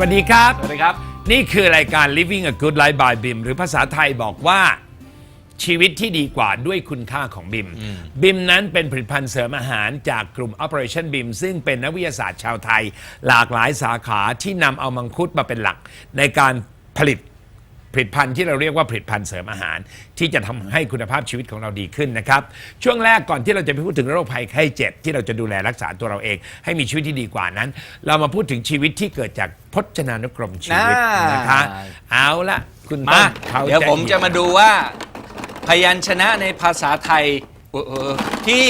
วัสดีครับ สวัสดีครับ นี่คือรายการ Living a Good Life by BIM หรือภาษาไทยบอกว่าชีวิตที่ดีกว่าด้วยคุณค่าของบิม บิมนั้นเป็นผลิตภัณฑ์เสริมอาหารจากกลุ่ม Operation BIM ซึ่งเป็นนักวิทยาศาสตร์ชาวไทย หลากหลายสาขาที่นำเอามังคุดมาเป็นหลักในการผลิต ผลิตภัณฑ์ที่เราเรียกว่าผลิตภัณฑ์เสริมอาหาร ที่จะทำให้คุณภาพชีวิตของเราดีขึ้นนะครับ ช่วงแรกก่อนที่เราจะไปพูดถึงโรคภัยไข้เจ็บที่เราจะดูแลรักษาตัวเราเอง ให้มีชีวิตที่ดีกว่านั้น เรามาพูดถึงชีวิตที่เกิดจากพจนานุกรมชีวิตน่านนะคะ เอาละคุณมาต้นขเดี๋ยวผมจะมาดูว่า พยัญชนะในภาษาไทยเออเออที่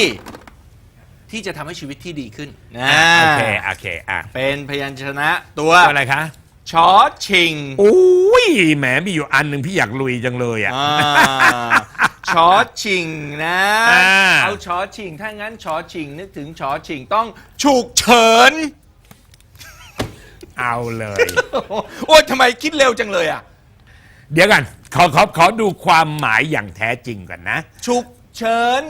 ที่จะทำให้ชีวิตที่ดีขึ้นนะอะโอเค โอเค อะ เป็นพยัญชนะตัวตัวอะไรคะชอชิงอุ้ ยแหมมีอยู่อันหนึ่งพี่อยากลุยจังเลยอะ อ่าชอชิงนะ อ่า เอาชอชิง ถ้างั้นชอชิงนึกถึงชอชิงต้องฉุกเฉิน เอาเลย โอ้ยทำไมคิดเร็วจังเลยอะ เดี๋ยวกันขอขอขอดูความหมายอย่างแท้จริงก่อนนะ ฉุกเฉิน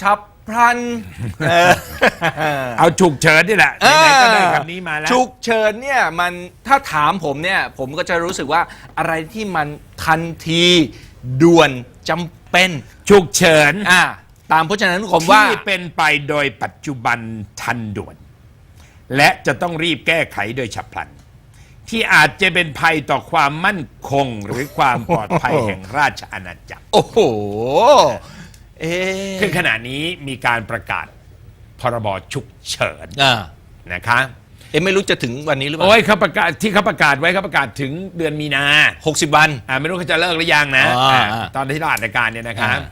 ฉับ พลันเออเอาฉุกเฉินนี่แหละไหนๆก็ได้คำนี้มาแล้ว ฉุกเฉินเนี่ยมันถ้าถามผมเนี่ยผมก็จะรู้สึกว่าอะไรที่มันทันทีด่วนจำเป็นฉุกเฉินอ่าตามพจนานุกรมว่า ที่เป็นไปโดยปัจจุบันทันด่วน และจะต้องรีบแก้ไขโดยฉับพลัน ที่อาจจะเป็นภัยต่อความมั่นคงหรือความปลอดภัยแห่งราชอาณาจักร โอ้โห เอ๊คือขณะนี้มีการประกาศพรบฉุกเฉินอ่านะคะเอ๊ะไม่รู้จะถึงวันนี้หรือเปล่าโอ้ยเขาประกาศที่เขาประกาศไว้เขาประกาศถึงเดือนมีนาหกสิบวันอ่าไม่รู้เขาจะเลิกหรือยังนะอ่าอ่าตอนที่เราอ่านรายการเนี่ยนะครับอ่า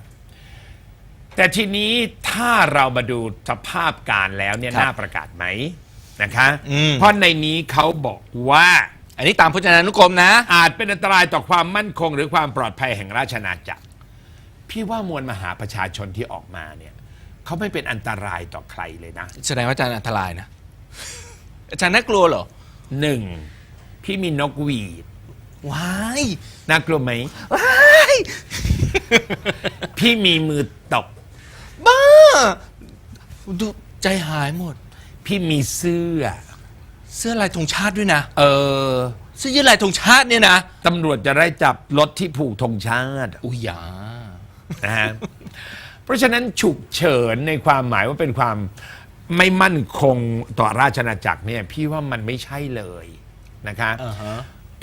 แต่ทีนี้ถ้าเรามาดูสภาพการแล้วเนี่ยครับน่าประกาศไหมนะคะ อืม เพราะในนี้เขาบอกว่าอันนี้ตามพจนานุกรมนะ อาจเป็นอันตรายต่อความมั่นคงหรือความปลอดภัยแห่งราชอาณาจักร พี่ว่ามวลมหาประชาชนที่ออกมาเนี่ยเขาไม่เป็นอันตรายต่อใครเลยนะแสดงว่าอาจารย์อันตรายนะ อาจารย์น่ากลัวเหรอหนึ่งพี่มีนกหวีดว้ายน่ากลัวไหม ว้ายพี่มีมือตก บ้าดูใจหายหมด พี่มีเสื้อ เสื้อลายธงชาติด้วยนะ เออ เสื้อยืดลายธงชาติเนี่ยนะตำรวจจะได้จับรถที่ผูกธงชาติ อุ้ยหยา นะฮะเพราะฉะนั้นฉุกเฉินในความหมายว่าเป็นความไม่มั่นคงต่อราชอาณาจักรเนี่ยพี่ว่ามันไม่ใช่เลยนะคะ อ่าฮะ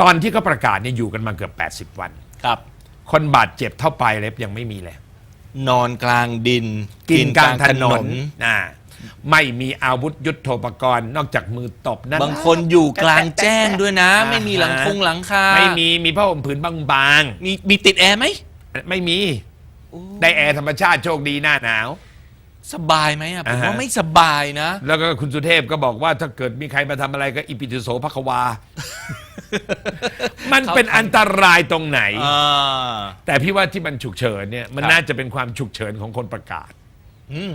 ตอนที่เขาประกาศเนี่ยอยู่กันมาเกือบ 80 วัน ครับ คนบาดเจ็บเท่าปลายเล็บยังไม่มีเลย นอนกลางดินกินกลางถนนอ่าไม่มีอาวุธยุทโธปกรณ์ นอกจากมือตบนั่น บางคนอยู่กลางแจ้งด้วยนะ อ่าฮะ ไม่มีหลังคงหลังคาไม่มีมีผ้าห่มผืนบางมีมีติดแอร์ไหมๆ ไม่มี ได้แอร์ธรรมชาติโชคดีหน้าหนาว สบายไหมอะผมอ่าฮะว่าไม่สบายนะ แล้วก็คุณสุเทพก็บอกว่าถ้าเกิดมีใครมาทำอะไรก็อิปิตุโสภควา มันเป็นอันตรายตรงไหน อ่าแต่พี่ว่าที่มันฉุกเฉินเนี่ยมันครับน่าจะเป็นความฉุกเฉินของคนประกาศ อืม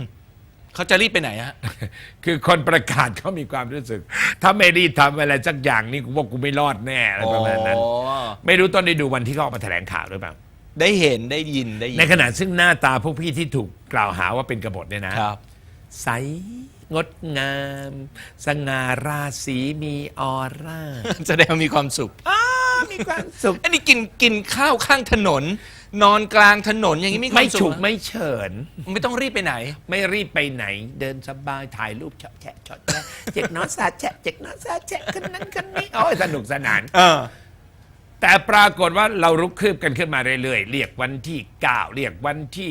เขาจะรีบไปไหนฮะ คือคนประกาศเขามีความรู้สึก ถ้าไม่รีบทำอะไรสักอย่างนี่กูว่ากูไม่รอดแน่อะไรประมาณนั้น อ๋อ ไม่รู้ต้นได้ดูวันที่เขาออกมาแถลงข่าวหรือเปล่า ได้เห็นได้ยินได้ยิในขณะซึ่งหน้าตาพวกพี่ที่ถูกกล่าวหาว่าเป็นกบฏเนี่ยนะ ครับ ใสงดงาม สง่าราศีมีออร่าแสดงว่ามีความสุขอ้ามีความสุขอันนี้กินกินข้าวข้างถนน นอนกลางถนนอย่างนี้มีควาไม่มสุฉุขกไม่เฉิน ไม่ต้องรีบไปไหน ไม่รีบไปไหน เดินสบายถ่ายรูปเฉาะแฉะเฉาะแฉะเจ็กน้อสาแฉะเจ็กน้อสาแฉะคนนั้นคนนี้โอ้ยสนุกสนาน เออ แต่ปรากฏว่าเรารุกคืบกันขึ้นมาเรื่อยๆ เรียกวันที่ 9 เรียกวันที่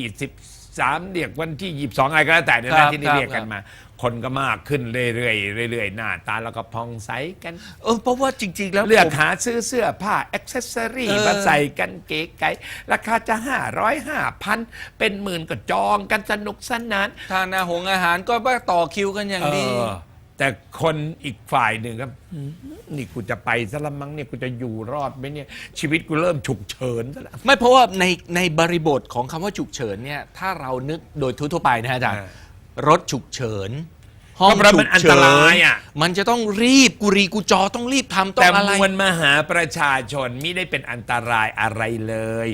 13 เรียกวันที่ 22 อะไรก็แล้วแต่เนี่ยครันะบที่นี่ครับ เรียกกันมา คนก็มากขึ้นเรื่อยๆเรื่อยๆ หน้าตาเราก็พองใสกัน เออเพราะว่าจริง ๆ แล้วเลือกผม หาซื้อเสื้อผ้าอ็อกเซสซอรี่เออ มาใส่กันเก๋ไก๋ราคาจะ 500 5,000 เป็นหมื่นก็จองกันสนุกสนาน ทานอาหงอาหารก็ว่าต่อคิวกันอย่างดี เออ แต่คนอีกฝ่ายหนึ่งครับหืมนี่กูจะไปซะละมั้งเนี่ยกูจะอยู่รอดไหมเนี่ย ชีวิตกูเริ่มฉุกเฉินซะแล้วไม่เพราะว่าในในบริบทของคำว่าฉุกเฉินเนี่ยถ้าเรานึกโดยทั่วๆไปนะฮะอาจารย์อ่ารถฉุกเฉินห้องก็เพราะฉุมันกอันเฉิตรายอะมันจะต้องรีบกุรีกุจอต้องรีบทำต้อแต่งอะไร มวลมหาประชาชนไม่ได้เป็นอันตรายอะไรเลย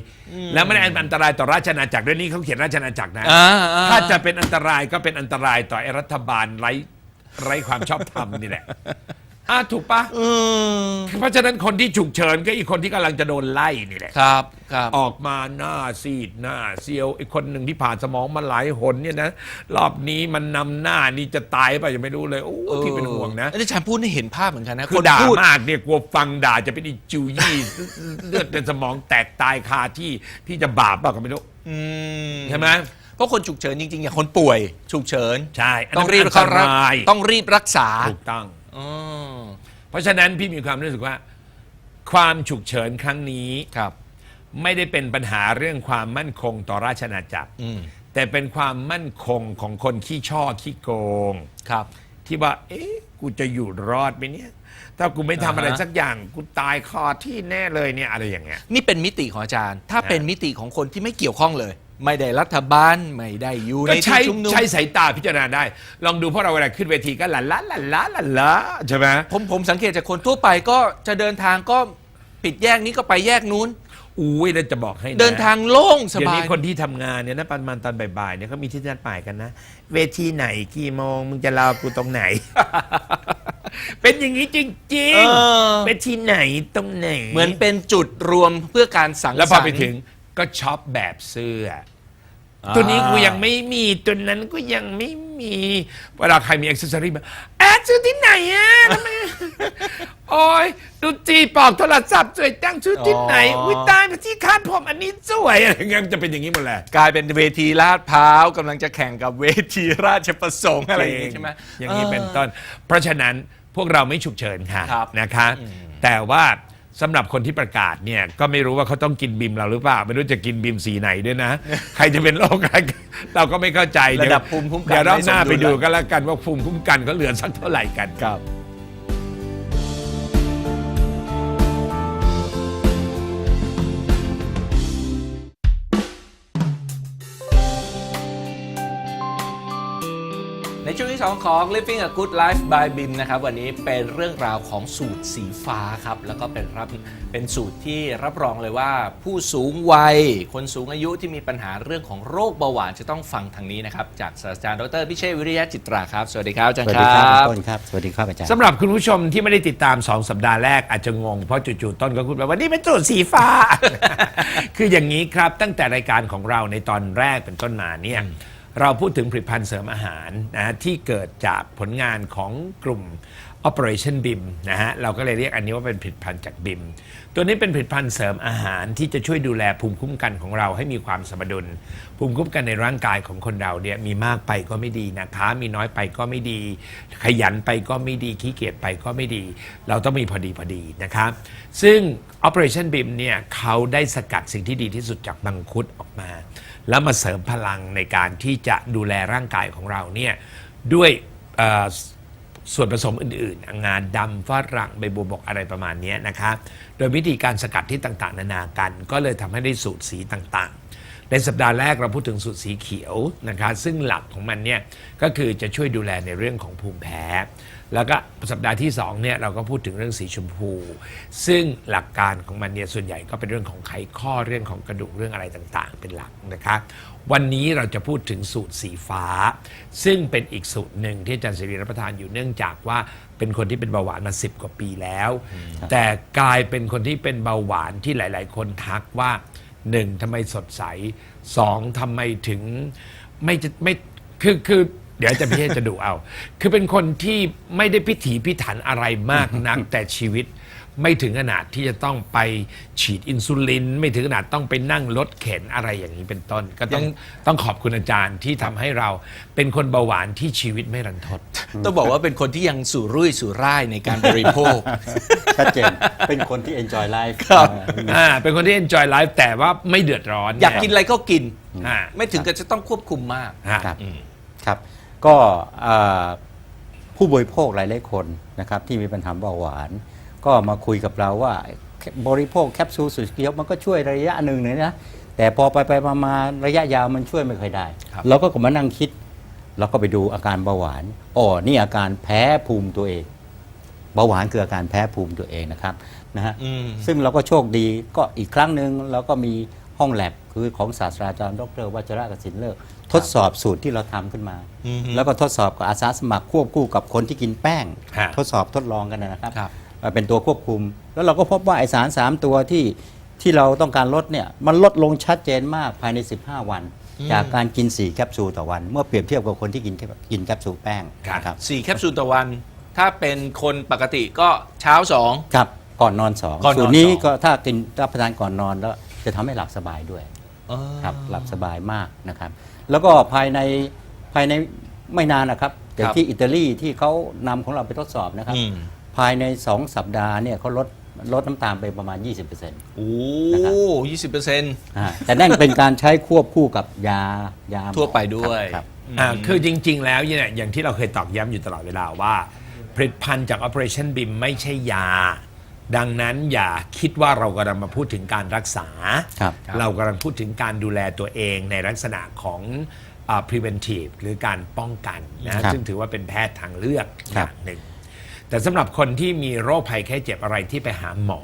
แล้วไม่ได้อันตรายต่อราชอาณาจักรด้วยนี่เขาเขียนราชอาณาจักรนะอ่าอ่า ถ้าจะเป็นอันตรายก็เป็นอันตรายต่อไอ้รัฐบาลไร้ ไร้ความชอบธรรมนี่แหละอะถูกปะเออเพราะฉะนั้นคนที่ฉุกเฉินก็อีกคนที่กำลังจะโดนไล่นี่แหละ ครับครับ ออกมาหน้าซีดหน้าเซียวไอ้คนหนึ่งที่ผ่านสมองมาหลายหนเนี่ยนะรอบนี้มันนำหน้านี่จะตายไปยังไม่รู้เลยโอ้พี่เป็นห่วงนะอาจารย์พูดให้เห็นภาพเหมือนกันนะคือด่าพูดมากเนี่ยกลัวฟังด่าจะเป็นอีจูยี่ เลือดในสมองแตกตายคาที่พี่จะบาปเปล่าก็ไม่รู้อืมใช่ไหม เพราะคนฉุกเฉินจริงๆอย่างคนป่วยฉุกเฉินใช่นนั้นต้องรีบเข้ารับอันตรายต้องรีบรักษาถูกต้องอ๋อเพราะฉะนั้นพี่มีความรู้สึกว่า ความฉุกเฉินครั้งนี้ ครับ ไม่ได้เป็นปัญหาเรื่องความมั่นคงต่อราชอาณาจักร อืมแต่เป็นความมั่นคงของคนขี้ช่อขี้โกง ครับ ที่ว่า เอ๊ะ กูจะอยู่รอดไหมเนี่ย ถ้ากูไม่ทำอะไรอ่าฮะ สักอย่าง กูตายคอที่แน่เลยเนี่ยอะไรอย่างเงี้ย นี่เป็นมิติของอาจารย์ ถ้านะเป็นมิติของคนที่ไม่เกี่ยวข้องเลย ไม่ได้รัฐบาล ไม่ได้อยู่ก็ในใช้ที่ชุมนุม ใช้สายตาพิจารณาได้ ลองดูพวกเราเวลาขึ้นเวทีก็หลั่นล้าหลั่นล้าหลั่นล้าใช่ไหมผมผมสังเกตจากคนทั่วไปก็จะเดินทางก็ปิดแยกนี้ก็ไปแยกนู้น อุ้ยแล้วจะบอกให้ะเดินทางโล่งสเดี๋ยวบาย นี้คนที่ทำงานเนี่ยนะประมาณตอนบ่ายๆเนี่ยเขามีที่นัดหมายกันนะ เวทีไหนกี่โมง มึงจะรอกูตรงไหน เป็นอย่างนี้จริงเออ ๆ เวทีไหนตรงไหน เหมือนเป็นจุดรวมเพื่อการสังสรรค์แล้วพอไปถึง ก็ช็อปแบบเสื้ออตัวนี้กูยังไม่มี ตัวนั้นก็ยังไม่มี เวลาใครมีอ็อกซ์ซอรี่มาแอดซื้อที่ไหนอะทำไม โอ้ยดูจีปอกโทรศัพท์สวยจังซื้อที่ไหน อ๋ออุ้ อุ้ยตายมาที่คาดผมอันนี้สวยอะไรเงี้ยจะเป็นอย่างนี้หมดแหละ กลายเป็นเวทีลาดพร้าวกำลังจะแข่งกับเวทีราชประสงค์อะไรอย่างงี้ใช่ไหมอย่างนี้เป็นต้น เพราะฉะนั้นพวกเราไม่ฉุกเฉินค่ะครับนะคะ แต่ว่า สำหรับคนที่ประกาศเนี่ยก็ไม่รู้ว่าเขาต้องกินบิมเราหรือเปล่า ไม่รู้จะกินบิมสีไหนด้วยนะ ใครจะเป็นโรคอะไรเราก็ไม่เข้าใจระดับภูมิคุ้มกันเดี๋ยวรอบหน้าไม่สมดุลไปดูกันแล้วกันว่าภูมิคุ้มกันก็เหลือสักเท่าไหร่กันครับ ช่วงที่ 2 ของ Living a Good Life by BIM นะครับ วันนี้เป็นเรื่องราวของสูตรสีฟ้าครับ แล้วก็เป็นรับเป็นสูตรที่รับรองเลยว่า ผู้สูงวัย คนสูงอายุที่มีปัญหาเรื่องของโรคเบาหวานจะต้องฟังทางนี้นะครับ จากศาสตราจารย์ดรพิเชษฐ์วิริยะจิตราครับ สวัสดีครับอาจารสย์วัสคดีรัครับบต้นครับ สวัสดีครับอาจารย์สำหรับคุณผู้ชมที่ไม่ได้ติดตาม 2 สัปดาห์แรกอาจจะงง เพราะจู่ๆต้นก็พูดไปว่านี่เป็นสูตรสีฟ้า คืออย่างนี้ครับตั้งแต่รายการของเราในตอนแรกเป็นต้นมาเนี่ย เราพูดถึงผลิตภัณฑ์เสริมอาหารนะที่เกิดจากผลงานของกลุ่ม Operation BIM นะฮะเราก็เลยเรียกอันนี้ว่าเป็นผลิตภัณฑ์จาก BIM ตัวนี้เป็นผลิตภัณฑ์เสริมอาหารที่จะช่วยดูแลภูมิคุ้มกันของเราให้มีความสมดุล ภูมิคุ้มกันในร่างกายของคนเราเนี่ยมีมากไปก็ไม่ดีนะคะ มีน้อยไปก็ไม่ดี ขยันไปก็ไม่ดีขี้เกียจไปก็ไม่ดี เราต้องมีพอดีพอดีนะครับซึ่ง Operation BIM เนี่ยเขาได้สกัดสิ่งที่ดีที่สุดจากมังคุดออกมา แล้วมาเสริมพลังในการที่จะดูแลร่างกายของเราเนี่ยด้วยเอ่อส่วนผสมอื่นๆ งานดำฝรั่งใบบัวบกอะไรประมาณเนี้ยนะคะโดยวิธีการสกัดที่ต่างๆ นานากัน ก็เลยทำให้ได้สูตรสีต่างๆ ในสัปดาห์แรกเราพูดถึงสูตรสีเขียวนะคะซึ่งหลักของมันเนี่ยก็คือจะช่วยดูแลในเรื่องของภูมิแพ้ แล้วก็สัปดาห์ที่2เนี่ยเราก็พูดถึงเรื่องสีชมพู ซึ่งหลักการของมันเนี่ยส่วนใหญ่ก็เป็นเรื่องของไขข้อเรื่องของกระดูกเรื่องอะไรต่างๆ เป็นหลักนะคะวันนี้เราจะพูดถึงสูตรสีฟ้า ซึ่งเป็นอีกสูตรหนึ่งที่อาจารย์สิริรับประทานอยู่เนื่องจากว่าเป็นคนที่เป็นเบาหวานมา 10 กว่าปีแล้ว แต่กลายเป็นคนที่เป็นเบาหวานที่หลาย ๆ คนทักว่าหนึ่งทำไมสดใสสองทำไมถึงไม่จะไม่คือคือ เดี๋ยวอาจะพี่เทศจะดูเอา คือเป็นคนที่ไม่ได้พิถีพิถันอะไรมากนัก แต่ชีวิตไม่ถึงขนาดที่จะต้องไปฉีดอินซูลิน ไม่ถึงขนาดต้องไปนั่งรถเข็นอะไรอย่างนี้เป็นต้น ก็ต้องยังต้องขอบคุณอาจารย์ที่ทำให้เราเป็นคนเบาหวานที่ชีวิตไม่รันทด ต้องบอกว่าเป็นคนที่ยังสู่รุ่ยสู่ร่ายในการบริโภค ชัดเจน เป็นคนที่ enjoy life ครับ อ่าอ่าเป็นคนที่ enjoy life แต่ว่าไม่เดือดร้อนอยากกินอะไรก็กิน อ่า ไม่ถึงกับจะต้องควบคุมมาก อ่าครับครับ ก็อ่าผู้บริโภคหลายๆคนนะครับที่มีปัญหาเบาหวาน ก็มาคุยกับเราว่าบริโภคแคปซูลสุดเคี้ยวมันก็ช่วยระยะหนึ่งเลยนะแต่พอไปไปมามาระยะยาวมันช่วยไม่ค่อยได้ครับเราก็มานั่งคิดเราก็ไปดูอาการเบาหวานอ๋อนี่อาการแพ้ภูมิตัวเองเบาหวานคืออาการแพ้ภูมิตัวเองนะครับนะฮะอืมซึ่งเราก็โชคดีก็อีกครั้งหนึ่งเราก็มีห้องแลบคือของศาสตราจารย์ดรวัชระกสินเลิกโททดสอบสูตรที่เราทำขึ้นมา อือฮึแล้วก็ทดสอบกับอาสาสมัครควบคู่กับคนที่กินแป้ง ฮะทดสอบทดลองกันนะครับครับเอ่อเป็นตัวควบคุม แล้วเราก็พบว่าไอสาร 3 ตัวที่ที่เราต้องการลดเนี่ยมันลดลงชัดเจนมากภายใน 15 วัน จากการกิน 4 แคปซูลต่อวัน เมื่อเปรียบเทียบกับคนที่กินแค่กินแคปซูลแป้งครับนะครับสี่แคปซูลต่อวัน ถ้าเป็นคนปกติก็เช้าสอง ครับก่อนนอนสองก่อนนอนสูตรนี้สอง ก็ถ้ากินรับประทานก่อนนอนแล้วจะทำให้หลับสบายด้วย ครับหลับสบายมากนะครับ แล้วก็ภายในภายในไม่นานนะครับอย่างครับที่อิตาลีที่เขานำของเราไปทดสอบนะครับ อืม ภายใน 2 สัปดาห์เนี่ยเขาลดลดน้ำตาลไปประมาณ 20%โอ้นะครับยี่สิบเปอร์เซ็นต์อ่าแต่นั่นเป็นการใช้ควบคู่กับยายาหมอทั่วไปด้วยครับ อ่าคือจริง ๆ แล้วเนี่ยอย่างที่เราเคยตอกย้ำอยู่ตลอดเวลาว่า ผลิตภัณฑ์จาก Operation BIM ไม่ใช่ยา ดังนั้นอย่าคิดว่าเรากำลังมาพูดถึงการรักษา ครับ เรากำลังพูดถึงการดูแลตัวเองในลักษณะของอ่า preventive หรือการป้องกันนะซึ่งถือว่าเป็นแพทย์ทางเลือกอครับ ย่างหนึ่ง แต่สำหรับคนที่มีโรคภัยแค่เจ็บอะไรที่ไปหาหมอ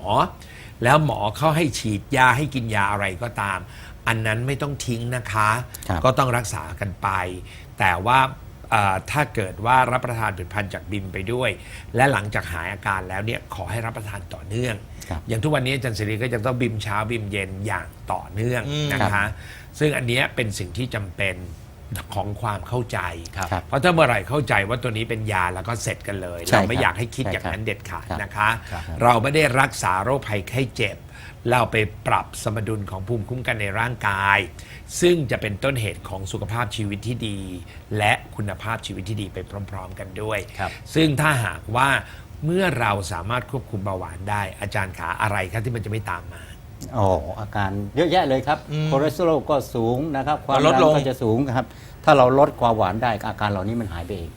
แล้วหมอเขาให้ฉีดยาให้กินยาอะไรก็ตาม อันนั้นไม่ต้องทิ้งนะคะ ครับ ก็ต้องรักษากันไป แต่ว่าเอ่อ ถ้าเกิดว่ารับประทานผลิตภัณฑ์จากบิมไปด้วย และหลังจากหายอาการแล้วเนี่ยขอให้รับประทานต่อเนื่องครับอย่างทุกวันนี้อาจารย์สิริก็ยังต้องบิมเช้าบิมเย็นอย่างต่อเนื่องอืมนะครัคะบซึ่งอันเนี้ยเป็นสิ่งที่จำเป็นของความเข้าใจครับครับเพราะถ้าเมื่อไหร่เข้าใจว่าตัวนี้เป็นยาแล้วก็เสร็จกันเลยใช่เราไม่ครับอยากให้คิดใช่อย่างนั้นครับเด็ดขาดครับนะคะครับเราไม่ได้รักษาโรคภัยไข้เจ็บ เราไปปรับสมดุลของภูมิคุ้มกันในร่างกาย ซึ่งจะเป็นต้นเหตุของสุขภาพชีวิตที่ดี และคุณภาพชีวิตที่ดีไปพร้อม ๆ กันด้วย ครับ ซึ่งถ้าหากว่าเมื่อเราสามารถควบคุมเบาหวานได้อาจารย์ขาอะไรครับที่มันจะไม่ตามมา โอ้อาการเยอะแยะเลยครับอืมคอเลสเตอรอลก็สูงนะครับ ความลดดันลง ก็จะสูงครับ ถ้าเราลดความหวานได้อาการเหล่านี้มันหายไปเอง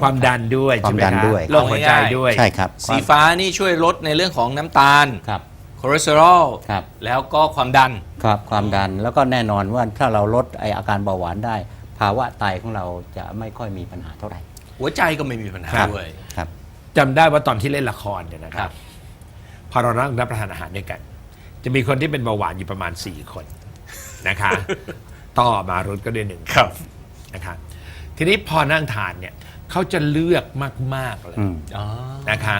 ความดันด้วยความใช่ไหมดันคะด้วย โรคหัวใจเอาง่ายๆด้วย ใช่ครับ สีฟ้านี่ช่วยลดในเรื่องของน้ำตาล ครับ คอเลสเตอรอลครับ แล้วก็ความดัน ครับความดันแล้วก็แน่นอนว่าถ้าเราลดไออาการเบาหวานได้ ภาวะไตของเราจะไม่ค่อยมีปัญหาเท่าไหร่ หัวใจก็ไม่มีปัญหาครับ ด้วย ครับ จำได้ว่าตอนที่เล่นละครเนี่ยนะคครัรับ บ พอเรานั่งรับประทานอาหารด้วยกัน จะมีคนที่เป็นเบาหวานอยู่ประมาณ 4 คนนะคะ ต่อมารุดก็ด้วยหนึ่งนครับนะคะ ทีนี้พอนั่งทานเนี่ยเขาจะเลือกมาก ๆ เลยอืม อ๋อนะคะ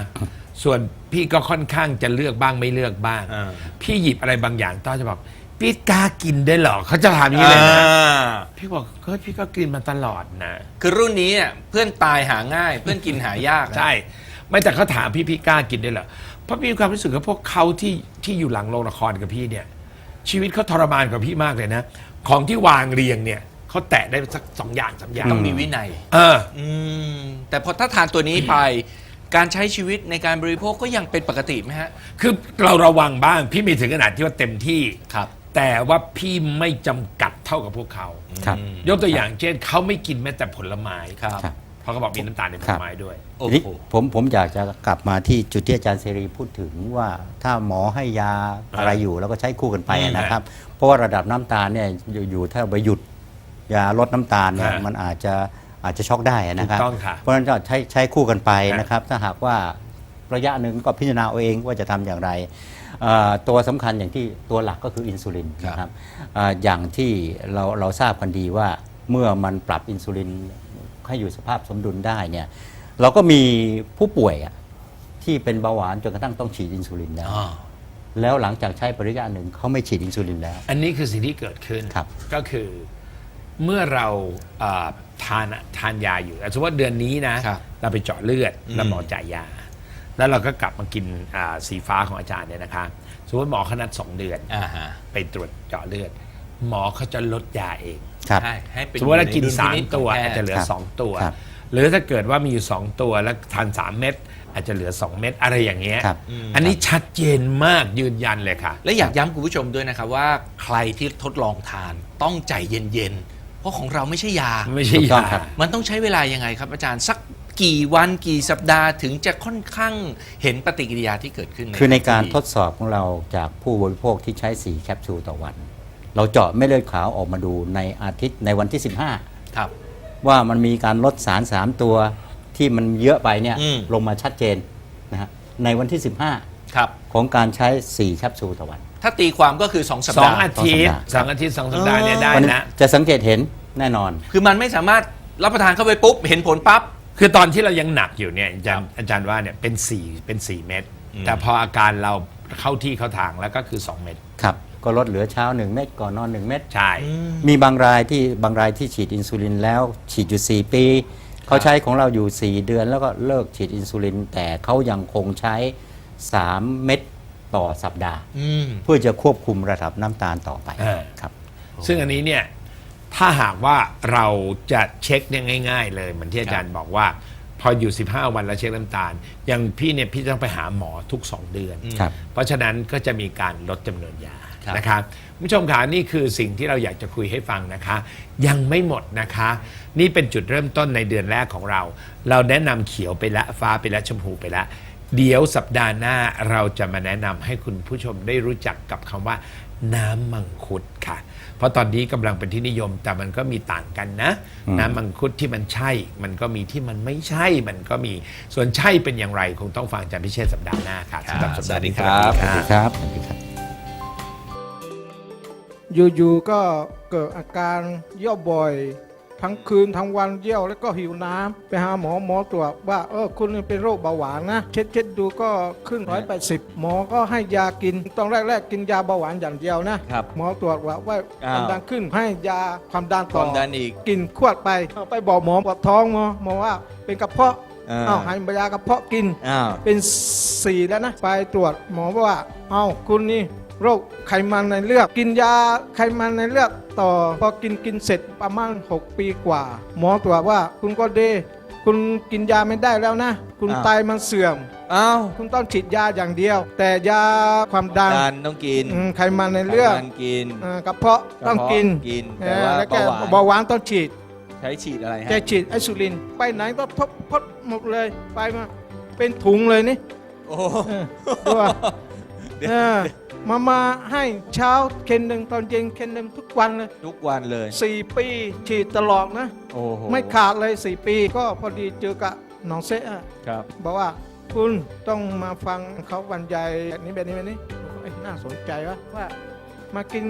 ส่วนพี่ก็ค่อนข้างจะเลือกบ้างไม่เลือกบ้าง อ่า พี่หยิบอะไรบางอย่างต้อจะบอกพี่กล้ากินได้เหรอเขาจะถามอย่างนี้เลยนะอ่าพี่บอกก็พี่ก็กินมาตลอดนะ คือรุ่นนี้เนี่ยเพื่อนตายหาง่าย เพื่อนกินหายากนะใช่ ไม่แต่เขาถามพี่พี่กล้ากินได้เหรอเพราะพี่มีความรู้สึกว่าพวกเขาที่ที่อยู่หลังโรงละครกับพี่เนี่ย ชีวิตเขาทรมานกว่าพี่มากเลยนะ ของที่วางเรียงเนี่ยเขาแตะได้สักสองอย่างสามอย่างต้องมีวินัย เออ อืมแต่พอถ้าทานตัวนี้ไป การใช้ชีวิตในการบริโภคก็ยังเป็นปกติไหมฮะ คือเราระวังบ้างพี่ไมีถึงขนาดที่ว่าเต็มที่ ครับ แต่ว่าพี่ไม่จำกัดเท่ากับพวกเขา ครับ ยกตัวอย่างเช่นเขาไม่กินแม้แต่ผลไม้ครับ ครับ เพราะเขาบอกมีน้ำตาลในผลไม้ด้วย โอ้ทีนี้โห ผมผมอยากจะกลับมาที่จุดที่อาจารย์เสรีพูดถึงว่าถ้าหมอให้ยาอะไรอยู่แล้วก็ใช้คู่กันไปอืมนะครับ เพราะว่าระดับน้ำตาลเนี่ยอยู่อยู่ถ้าไปหยุดยาลดน้ำตาลเนี่ยฮะมันอาจจะ อาจจะช็อกได้นะครับ ถูกต้องค่ะ เพราะฉะนั้นก็ใช้ใช้คู่กันไปฮะนะครับ ถ้าหากว่าระยะหนึ่งก็พิจารณาเอาเองว่าจะทำอย่างไรเอ่อตัวสำคัญอย่างที่ตัวหลักก็คืออินซูลินนะครับเอ่ออย่างที่เราเราทราบกันดีว่าเมื่อมันปรับอินซูลินให้อยู่สภาพสมดุลได้เนี่ยเราก็มีผู้ป่วยอะที่เป็นเบาหวานจนกระทั่งต้องฉีดอินซูลินแล้ว อ๋อแล้วหลังจากใช้ปริยะหนึ่งเขาไม่ฉีดอินซูลินแล้ว อันนี้คือสิ่งที่เกิดขึ้น ครับก็คือเมื่อเราเอ่อ ทานทานยาอยู่สมมติว่าเดือนนี้นะ ครับเราไปเจาะเลือดอืมแล้วหมอจ่ายยา แล้วเราก็กลับมากินอ่าสีฟ้าของอาจารย์เนี่ยนะคะสมมติหมอเขานัดสองเดือน อ่าฮะไปตรวจเจาะเลือด หมอเขาจะลดยาเอง ครับ ใช่ให้เป็นสมมติว่าเรากินอยู่ใสามดุลพินิจตัวของแพอาจทย์ จะเหลือครับสองตัว ครับ หรือถ้าเกิดว่ามีอยู่สองตัวแล้วทานสามเม็ดอาจจะเหลือสองเม็ดอะไรอย่างเงี้ยครับอันนี้ชัดเจนมากยืนยันเลยค่ะ และอยากย้ำคุณผู้ชมด้วยนะครับว่าใครที่ทดลองทานต้องใจเย็นๆเพ ราะของเราไม่ใช่ยา ไม่ใช่ถูกต้องยาครับมันต้องใช้เวลายังไงครับ อาจารย์สักกี่วันกี่สัปดาห์ถึงจะค่อนข้างเห็นปฏิกิริยาที่เกิดขึ้น คือในการที่ทดสอบของเราจากผู้บริโภคที่ใช้ 4 แคปซูลต่อวัน เราเจาะเม็ดเลือดขาวออกมาดูในอาทิตย์ในวันที่ครับ15ว่ามันมีการลดสาร 3 ตัวที่มันเยอะไปเนี่ยอืมลงมาชัดเจนนะฮะในวันที่ ครับ15ของการใช้ 4 แคปซูลต่อวัน ถ้าตีความก็คือ 2 สัปสอดางห์ อาทิตย์สสอองงสัปดาห์อาทิตย์สองสัปดาห์เนี่ยได้วันนี้นะ จะสังเกตเห็นแน่นอน คือมันไม่สามารถรับประทานเข้าไปปุ๊บ เห็นผลปั๊บ คือตอนที่เรายังหนักอยู่เนี่ยอาจารย์อาจารย์ว่าเนี่ยเป็น4เป็น4เม็ดอืม แต่พออาการเราเข้าที่เข้าทางแล้วก็คือ2เม็ดครับ ก็ลดเหลือเช้า 1 เม็ดก่อนนอน 1 เม็ดใช่ มีบางรายที่บางรายที่ฉีดอินซูลินแล้วฉีดอยู่ 4 ปี เขาใช้ของเราอยู่ 4 เดือนแล้วก็เลิกฉีดอินซูลิน แต่เขายังคงใช้ 3 เม็ดต่อสัปดาห์ อืมเพื่อจะควบคุมระดับน้ำตาลต่อไปอ่า ครับ ซึ่งอันนี้เนี่ยถ้าหากว่าเราจะเช็คเนี่ยง่าย ๆ เลยเหมือนที่อาจารย์บอกว่า พออยู่ 15 วันแล้วเช็คน้ำตาล อย่างพี่เนี่ยพี่ต้องไปหาหมอทุก 2 เดือน ครับ เพราะฉะนั้นก็จะมีการลดจำนวนยาครับ นะคะคุณผู้ชมขานี่คือสิ่งที่เราอยากจะคุยให้ฟังนะคะ ยังไม่หมดนะคะ นี่เป็นจุดเริ่มต้นในเดือนแรกของเรา เราแนะนำเขียวไปละฟ้าไปละชมพูไปละ เดี๋ยวสัปดาห์หน้าเราจะมาแนะนำให้คุณผู้ชมได้รู้จักกับคำว่า น้ำมังคุดค่ะ เพราะตอนนี้กำลังเป็นที่นิยมแต่มันก็มีต่างกันนะ น้ำมังคุดที่มันใช่ มันก็มีที่มันไม่ใช่มันก็มีส่วนใช่เป็นอย่างไร คงต้องฟังอาจารย์พิเชษฐ์สัปดาห์หน้าค่ะสำหรับสัปดาห์นี้สวัสดีครับสวัสดีครับสวัสดีครับอยู่ๆก็เกิดอาการเยี่ยวบ่อย ทั้งคืนทั้งวันเยี่ยวแล้วก็หิวน้ำไปหาหมอหมอตรวจว่าเออคุณเป็นโรคเบาหวานนะเช็ดเช็ดๆดูก็ขึ้นร้อยแปดสิบหมอก็ให้ยากินตอนแรกๆกินยาเบาหวานอย่างเดียวนะครับหมอตรวจว่าว่าอ้าวความดันขึ้นให้ยาความดันคต่อวามดันอีกกินขวดไปเอาไปบอกหมอปวดท้องหมอหมอว่าเป็นกระเพาะอ่าอ้าวให้ยากระเพาะกินอ้าวเป็นสี่แล้วนะไปตรวจหมอบอกว่าเอาคุณนี่ โรคไขมันในเลือดกินยาไขมันในเลือดต่อพอกินกินเสร็จประมาณ 6 ปีกว่า หมอตรวจว่าคุณก็ดีคุณกินยาไม่ได้แล้วนะ คุณอ้าว ไตมันเสื่อม อ้าวคุณต้องฉีดยาอย่างเดียว แต่ยาความดันดันต้องกินอืมไขมันในเลือดไขมันกินเอ่อกระเพาะต้องกินกินเอแต่อว่าแล้วก็เบาหวานเบาหวานต้องฉีดใช้ฉีดอะไรฮะจะฉีดไอซูลิน ไปไหนก็พดพดหมดเลยไปมาเป็นถุงเลยนี่โอ้เออดูว่า เดี๋ยว เออ มามาให้เช้าเคนหนึ่งตอนเย็นเคนหนึ่งทุกวันเลยทุกวันเลย สี่ปีฉีดตลอดนะ โอ้โหไม่ขาดเลยสี่ปีก็พอดีเจอกับน้องเซะอะครับ บอกว่าคุณต้องมาฟังเขาบรรยายแบบนี้แบบนี้แบบนี้เอ้ยน่าสนใจวะว่า มากิน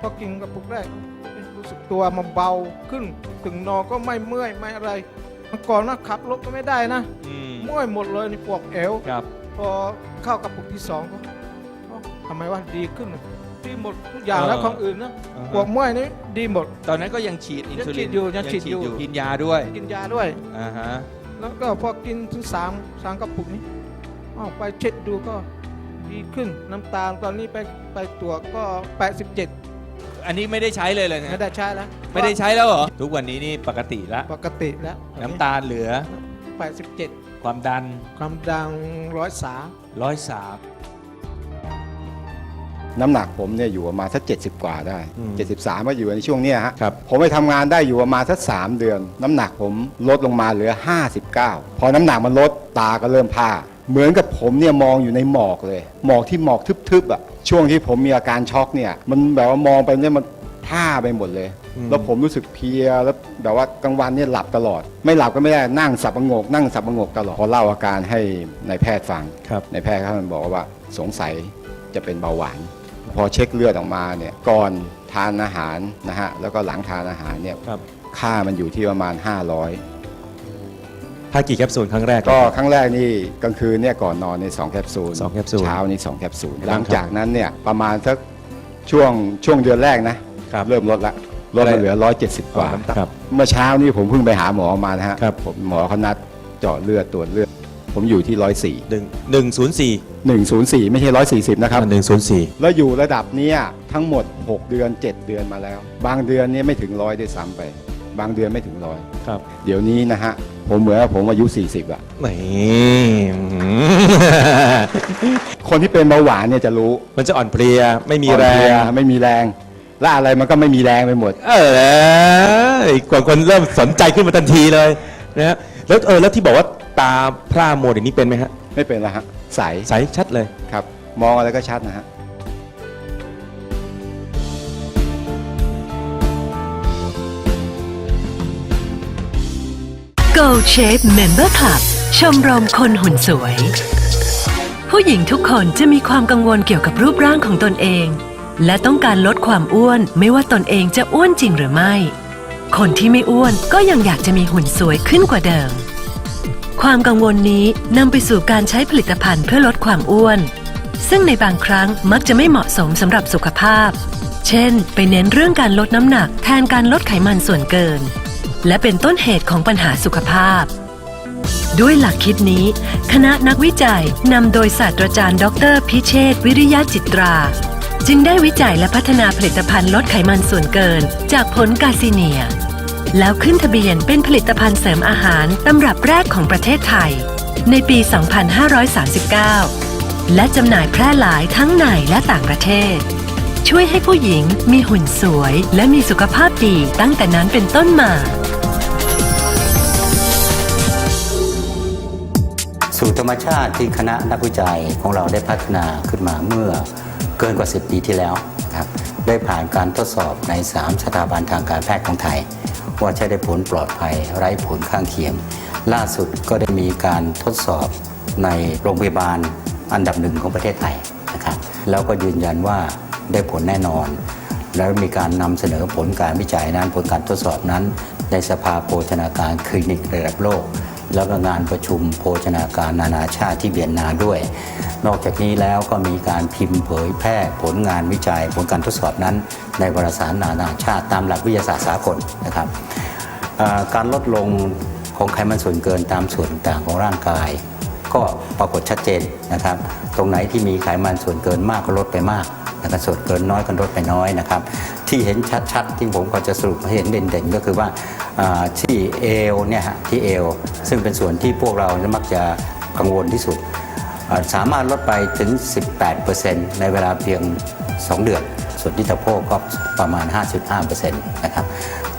พอกินกระปุกแรกเอ้ยรู้สึกตัวมันเบาขึ้นถึงนอนก็ไม่เมื่อยไม่อะไรเมื่อก่อนนะขับรถก็ไม่ได้นะอืมเมื่อยหมดเลยในปวดเอว ครับ พอเข้ากระปุกที่สองก็เอ้า ทำไมว่าดีขึ้นอะดีหมดทุกอย่างแล้วของอื่นนะอ่าฮะ ปวดเมื่อยนี่ดีหมด ตอนนั้นก็ยังฉีดอินซูลินยังฉีดอยู่ยังฉีดอยู่ กินยาด้วยกินยาด้วย อ่าฮะแล้วก็พอกินถึงสามสามกระปุกนี้อ้าวไปเช็ดดูก็ดีขึ้นน้ำตาลตอนนี้ไปไปตรวจก็ 87อันนี้ไม่ได้ใช้เลยเลยนะไม่ได้ใช้แล้วไม่ได้ใช้แล้วเหรอทุกวันนี้นี่ปกติแล้วปกติแล้วน้ำตาลเหลือ87 ความดันความดังร้อยสา ร้อยสาม น้ำหนักผมเนี่ยอยู่ประมาณสักเจ็กว่าได้ อืม73ก็อยู่ในช่วงเนี้ยฮะ ครับ ผมไปทำงานได้อยู่ประมาณสักสามเดือน น้ำหนักผมลดลงมาเหลือ 59 พอน้ำหนักมันลดตาก็เริ่มผ้าเหมือนกับผมเนี่ยมองอยู่ในหมอกเลย หมอกที่หมอกทึบๆอะช่วงที่ผมมีอาการช็อกเนี่ย มันแบบว่ามองไปเนี่ยมันผ้าไปหมดเลยแล้วผมรู้สึกเพลียแล้วแบบว่ากลางวันเนี่ยหลับตลอด ไม่หลับก็ไม่ได้นั่งสับประงก นั่งสับประงกตลอดพอเล่าอาการให้นายแพทย์ฟัง ครับ ในายแพทย์เขาบอกว่าสงสัยจะเป็นเบาหวาน พอเช็คเลือดออกมาเนี่ยก่อนทานอาหารนะฮะแล้วก็หลังทานอาหารเนี่ยครับ ค่ามันอยู่ที่ประมาณ 500ทานกี่แคปซูลครั้งแรก ก็ครั้งแรกนี่กลางคืนเนี่ยก่อนนอนในสองแคปซูลสองแคปซูลเช้านี่สองแคปซูลครับหลังจากนั้นเนี่ยประมาณสักช่วงช่วงเดือนแรกนะครับเริ่มลดละลดมาเหลือ 170 กว่าครับ เมื่อเช้านี่ผมเพิ่งไปหาหมอมานะฮะครับ ผมหมอเขานัดเจาะเลือดตรวจเลือด ผมอยู่ที่ 104 หนึ่งหนึ่งศูนย์สี่ 104 ไม่ใช่ 140 นะครับ หนึ่งศูนย์สี่แล้วอยู่ระดับเนี้ยทั้งหมด 6 เดือน 7 เดือนมาแล้ว บางเดือนเนี่ยไม่ถึงร้อยด้วยซ้ำไป บางเดือนไม่ถึงร้อยครับ เดี๋ยวนี้นะฮะ ผมเหมือนว่าผมอายุ 40อะนี่ คนที่เป็นเบาหวานเนี่ยจะรู้มันจะอ่อนเพลียไม่มีแรอ่อนเพลียง ไม่มีแรง และอะไรมันก็ไม่มีแรงไปหมด เออกว่าคนเริ่มสนใจขึ้นมาทันทีเลยนะฮะแล้วเออแล้วที่บอกว่าตาพร่ามัวอย่างนี้เป็นไหมฮะ ไม่เป็นละฮะ ใสใสชัดเลย ครับ มองอะไรก็ชัดนะฮะ Gold Shape Member Club ชมรมคนหุ่นสวย ผู้หญิงทุกคนจะมีความกังวลเกี่ยวกับรูปร่างของตนเอง และต้องการลดความอ้วนไม่ว่าตนเองจะอ้วนจริงหรือไม่ คนที่ไม่อ้วนก็ยังอยากจะมีหุ่นสวยขึ้นกว่าเดิม ความกังวลนี้นำไปสู่การใช้ผลิตภัณฑ์เพื่อลดความอ้วน ซึ่งในบางครั้งมักจะไม่เหมาะสมสำหรับสุขภาพ เช่น ไปเน้นเรื่องการลดน้ำหนักแทนการลดไขมันส่วนเกิน และเป็นต้นเหตุของปัญหาสุขภาพ ด้วยหลักคิดนี้ คณะนักวิจัยนำโดยศาสตราจารย์ ดร พิเชษวิริยะจิตรา จึงได้วิจัยและพัฒนาผลิตภัณฑ์ลดไขมันส่วนเกิน จากผลกาซิเนีย แล้วขึ้นทะเบียนเป็นผลิตภัณฑ์เสริมอาหารตำรับแรกของประเทศไทย ในปี 2539 และจำหน่ายแพร่หลายทั้งในและต่างประเทศ ช่วยให้ผู้หญิงมีหุ่นสวย และมีสุขภาพดีตั้งแต่นั้นเป็นต้นมา สูตรธรรมชาติที่คณะนักวิจัยของเราได้พัฒนาขึ้นมาเมื่อเกินกว่า 10 ปีที่แล้วครับได้ผ่านการทดสอบใน 3 สถาบันทางการแพทย์ของไทย ว่าใช้ได้ผลปลอดภัยไร้ผลข้างเคียง ล่าสุดก็ได้มีการทดสอบในโรงพยาบาลอันดับหนึ่งของประเทศไทยนะครับแล้วก็ยืนยันว่าได้ผลแน่นอน แล้วมีการนำเสนอผลการวิจัยนั้นผลการทดสอบนั้น ในสภาโภชนาการคลินิกระดับโลก แล้วก็งานประชุมโภชนาการนานาชาติที่เวียนนาด้วย นอกจากนี้แล้วก็มีการพิมพ์เผยแพร่ผลงานวิจัย ผลการทดสอบนั้น ในวารสารนานาชาติตามหลักวิทยาศาสตร์สากลนะครับการลดลงของไขมันส่วนเกินตามส่วนต่างของร่างกาย ก็ปรากฏชัดเจนนะครับ ตรงไหนที่มีไขมันส่วนเกินมากก็ลดไปมากนะครับส่วนเกินน้อยก็ลดไปน้อยนะครับ ที่เห็นชัดๆ ที่ผมก็จะสรุปให้เห็นเด่นๆ ก็คือว่าที่เอวเนี่ยฮะที่เอวซึ่งเป็นส่วนที่พวกเรามักจะกังวลที่สุด สามารถลดไปถึง 18%ในเวลาเพียง 2 เดือน ส่วนที่สะโพกก็ประมาณ 55%นะครับ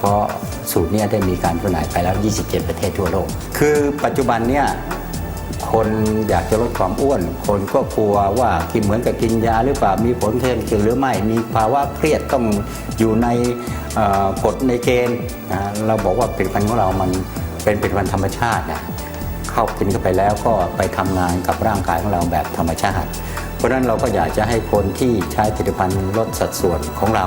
เพราะสูตรนี้ได้มีการจำหน่ายไปแล้ว 27 ประเทศทั่วโลก คือปัจจุบันเนี่ยคนอยากจะลดความอ้วน คนก็กลัวว่ากินเหมือนกับกินยาหรือเปล่า มีผลข้างเคียงหรือไม่ มีภาวะเครียดต้องอยู่ในกฎในเกณฑ์เราบอกว่าผลิตภัณฑ์ของเรามันเป็นผลิตภัณฑ์ธรรมชาตินะเข้ากินเข้าไปแล้วก็ไปทำงานกับร่างกายของเราแบบธรรมชาติ เพราะฉะนั้นเราก็อยากจะให้คนที่ใช้ผลิตภัณฑ์ลดสัดส่วนของเรา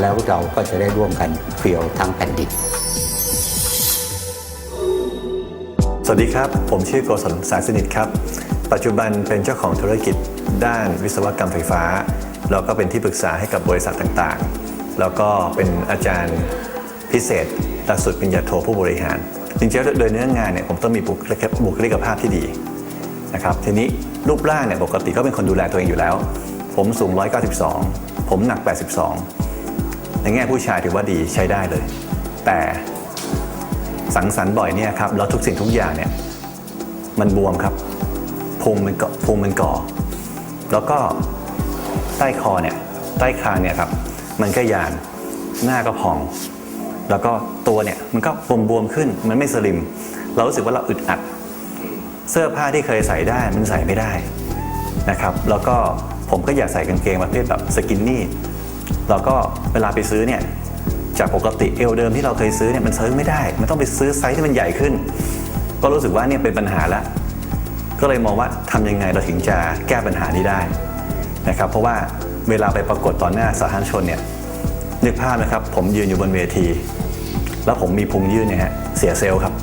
แล้วเราก็จะได้ร่วมกันเพียวทั้งแผ่นดินสวัสดีครับ ผมชื่อโกศลสายสนิทครับ ปัจจุบันเป็นเจ้าของธุรกิจด้านวิศวกรรมไฟฟ้าแล้วก็เป็นที่ปรึกษาให้กับบริษัทต่างๆ แล้วก็เป็นอาจารย์พิเศษหลักสูตรปริญญาโทผู้บริหาร จริงๆโดยเนื้องานเนี่ยผมต้องมีบุคลิกบุคลิกภาพที่ดีนะครับทีนี้รูปร่างเนี่ยปกติก็เป็นคนดูแลตัวเองอยู่แล้ว ผมสูง 192 ผมหนัก 82 ในแง่ผู้ชายถือว่าดีใช้ได้เลย แต่สังสรรค์บ่อยเนี่ยครับแล้วทุกสิ่งทุกอย่างเนี่ยมันบวมครับพุงมันเกาะพุงมันก่อ แล้วก็ใต้คอเนี่ยใต้คางเนี่ยครับมันก็ยานหน้าก็พอง แล้วก็ตัวเนี่ยมันก็บวมๆขึ้นมันไม่สลิม เรารู้สึกว่าเราอึดอัด เสื้อผ้าที่เคยใส่ได้มันใส่ไม่ได้นะครับ แล้วก็ผมก็อยากใส่กางเกงประเภทแบบสกินนี่ แล้วก็เวลาไปซื้อเนี่ยจากปกติเอวเดิมที่เราเคยซื้อเนี่ยมันซื้อไม่ได้ มันต้องไปซื้อไซส์ที่มันใหญ่ขึ้น ก็รู้สึกว่าเนี่ยเป็นปัญหาละก็เลยมองว่าทำยังไงเราถึงจะแก้ปัญหานี้ได้นะครับ เพราะว่าเวลาไปปรากฏต่อหน้าสาธารณชนเนี่ยนึกภาพนะครับ ผมยืนอยู่บนเวที แล้วผมมีพุงยื่นเนี่ยฮะเสียเซลล์ครับ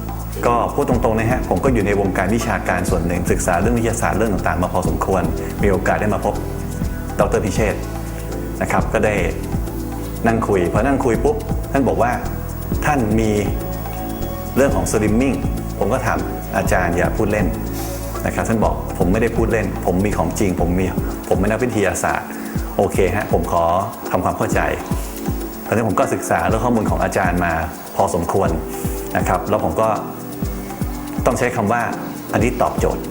ก็พูดตรงๆนะฮะผมก็อยู่ในวงการวิชาการส่วนหนึ่งศึกษาเรื่องวิทยาศาสตร์เรื่องต่างๆ มาพอสมควร มีโอกาสได้มาพบดรพิเชษ นะครับก็ได้นั่งคุยพอนั่งคุยปุ๊บท่านบอกว่าท่านมีเรื่องของสลิมมิ่งผมก็ถามอาจารย์อย่าพูดเล่นนะครับท่านบอกผมไม่ได้พูดเล่น ผมมีของจริง ผมมีผมเป็นนักวิทยาศาสตร์ โอเคฮะผมขอทำความเข้าใจตอนนี้ผมก็ศึกษาเรื่องข้อมูลของอาจารย์มาพอสมควรนะครับ แล้วผมก็ต้องใช้คำว่าอันนี้ตอบโจทย์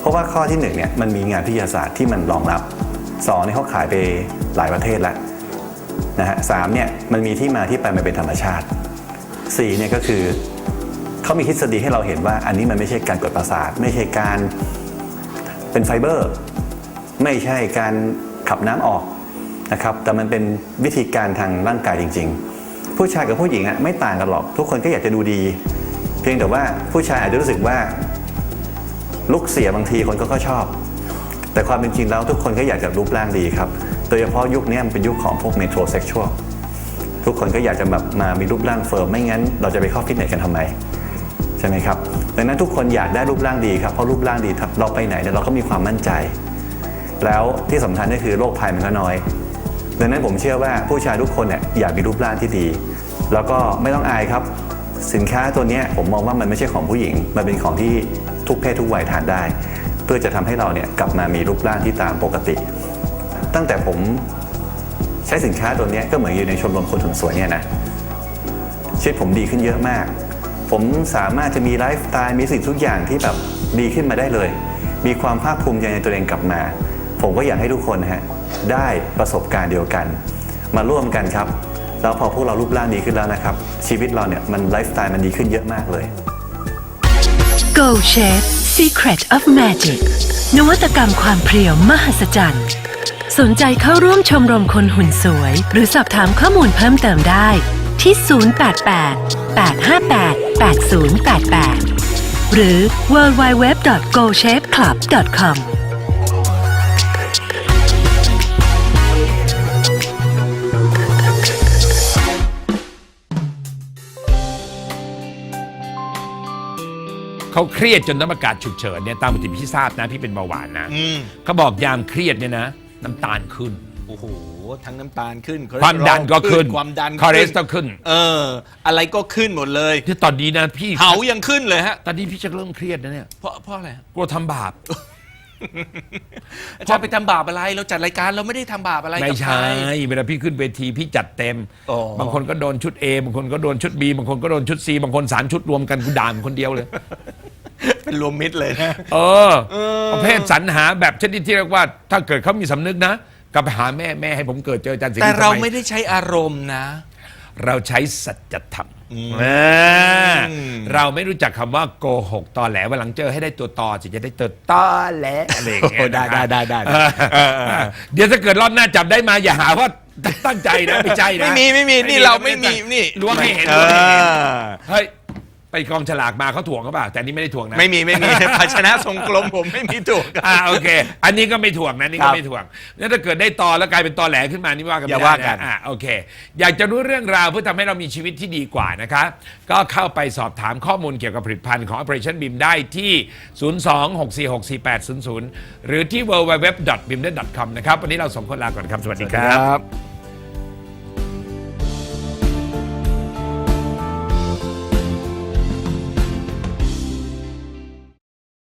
เพราะว่าข้อที่หนึ่งเนี่ยมันมีงานวิทยาศาสตร์ที่มันรองรับ สองเนี่ยเขาขายไปหลายประเทศแล้วนะฮะสามเนี่ยมันมีที่มาที่ไปมันเป็นธรรมชาติสี่เนี่ยก็คือเขามีทฤษฎีให้เราเห็นว่า อันนี้มันไม่ใช่การกดประสาท ไม่ใช่การเป็นไฟเบอร์ ไม่ใช่การขับน้ำออกนะครับแต่มันเป็นวิธีการทางร่างกายจริง ๆ ผู้ชายกับผู้หญิงอะไม่ต่างกันหรอกทุกคนก็อยากจะดูดี เพียงแต่ว่าผู้ชายอาจจะรู้สึกว่าลุกเสียบางทีคนก็ชอบ แต่ความเป็นจริงแล้วทุกคนก็อยากจะรูปร่างดีครับ โดยเฉพาะยุคนี้มันเป็นยุคของพวกเมโทรเซ็กชวลทุกคนก็อยากจะแบบมามีรูปร่างเฟิร์มไม่งั้น เราจะไปเข้าฟิตเนสกันทำไมใช่ไหมครับดังนั้นทุกคนอยากได้รูปร่างดีครับเพราะรูปร่างดีเราไปไหนเนี่ยเราก็มีความมั่นใจ แล้วที่สำคัญก็คือโรคภัยมันก็น้อย ดังนั้นผมเชื่อว่าผู้ชายทุกคนเนี่ยอยากมีรูปร่างที่ดี แล้วก็ไม่ต้องอายครับ สินค้าตัวเนี้ยผมมองว่ามันไม่ใช่ของผู้หญิง มันเป็นของที่ทุกเพศทุกวัยทานได้ เพื่อจะทำให้เราเนี่ยกลับมามีรูปร่างที่ตามปกติ ตั้งแต่ผมใช้สินค้าตัวนี้ก็เหมือนอยู่ในชมรมคนหุ่นสวยเนี่ยนะชีวิตผมดีขึ้นเยอะมาก ผมสามารถจะมีไลฟ์สไตล์มีสิ่งทุกอย่างที่แบบดีขึ้นมาได้เลย มีความภาคภูมิใจในตัวเองกลับมา ผมก็อยากให้ทุกคนฮะได้ประสบการณ์เดียวกัน มาร่วมกันครับ แล้วพอพวกเรารูปร่างดีขึ้นแล้วนะครับ ชีวิตเราเนี่ยมันไลฟ์สไตล์มันดีขึ้นเยอะมากเลย Go Shape Secret of Magic นวัตกรรมความเพรียวมหัศจรรย์ สนใจเข้าร่วมชมรมคนหุ่นสวย หรือสอบถามข้อมูลเพิ่มเติมได้ที่ 088 858 8088 หรือ www.goshapeclub.com เขาเครียดจนต้องประกาศฉุกเฉินเนี่ยตามปกติพี่ทราบนะพี่เป็นเบาหวานนะเขาบอกยามเครียดเนี่ยนะน้ำตาลขึ้น โอ้โห ทั้งน้ำตาลขึ้นความดันก็ขึ้นความดันคอเลสเตอรอลขึ้น เออ อะไรก็ขึ้นหมดเลยที่ตอนนี้นะพี่เหายังขึ้นเลยฮะ ตอนนี้พี่จะเริ่มเครียดนะเนี่ยเพราะเพราะอะไรฮะ กลัวทำบาป อาจารย์ไปทำบาปอะไร เราจัดรายการเราไม่ได้ทำบาปอะไรไม่กับใครใช่เวลาพี่ขึ้นเวทีพี่จัดเต็ม อ๋อ บางคนก็โดนชุด A บางคนก็โดนชุด B บางคนก็โดนชุด C บางคนสามชุดรวมกันกูด่ามนคนเดียวเลย เป็นรวมมิตรเลยนะ เออ ประเภทสรรหาแบบชนิดที่เรียกว่า ถ้าเกิดเขามีสำนึกนะกลับไปหาแม่แม่ให้ผมเกิดเจออาจารย์สิงห์แต่เราทำไม่ได้ใช้อารมณ์นะ เราใช้สัจธรรมอ่าเราไม่รู้จักคำว่าโกหกตอแหลวันหลังเจอให้ได้ตัวตอสิจะได้ตัวตอแหลอะไรอย่างเงี้ยโอ้ได้นะครับได้ได้ได้ เออเออเออเดี๋ยวถ้าเกิดรอบหน้าจับได้มาอย่าหาว่าตั้งใจนะไม่ใช่นะไม่มีไม่มีนี่เราไม่มีนี่ ล้วงให้เห็นเอล้วงให้เห็นอ เฮ้ย ไปกองฉลากมาเขาถ่วงเขาเปล่าแต่อันนี่ไม่ได้ถ่วงนะ ไม่มีไม่มี ภาชนะทรงกลมผมไม่มีถูก อ่าโอเค อันนี้ก็ไม่ถ่วงนะนี่ครัก็บไม่ถ่วงแล้วถ้าเกิดได้ตอแล้วกลายเป็นตอแหลขึ้นมานี่ว่ากันอย่าไม่ได้ว่ากัน อ่าโอเค อยากจะรู้เรื่องราวเพื่อทำให้เรามีชีวิตที่ดีกว่านะคะ ก็เข้าไปสอบถามข้อมูลเกี่ยวกับผลิตภัณฑ์ของ Operation BIM ได้ที่ 026464800 หรือที่ www.bimden.com นะครับวันนี้เราสองคนลาก่อนครับสวัสดีครับครับ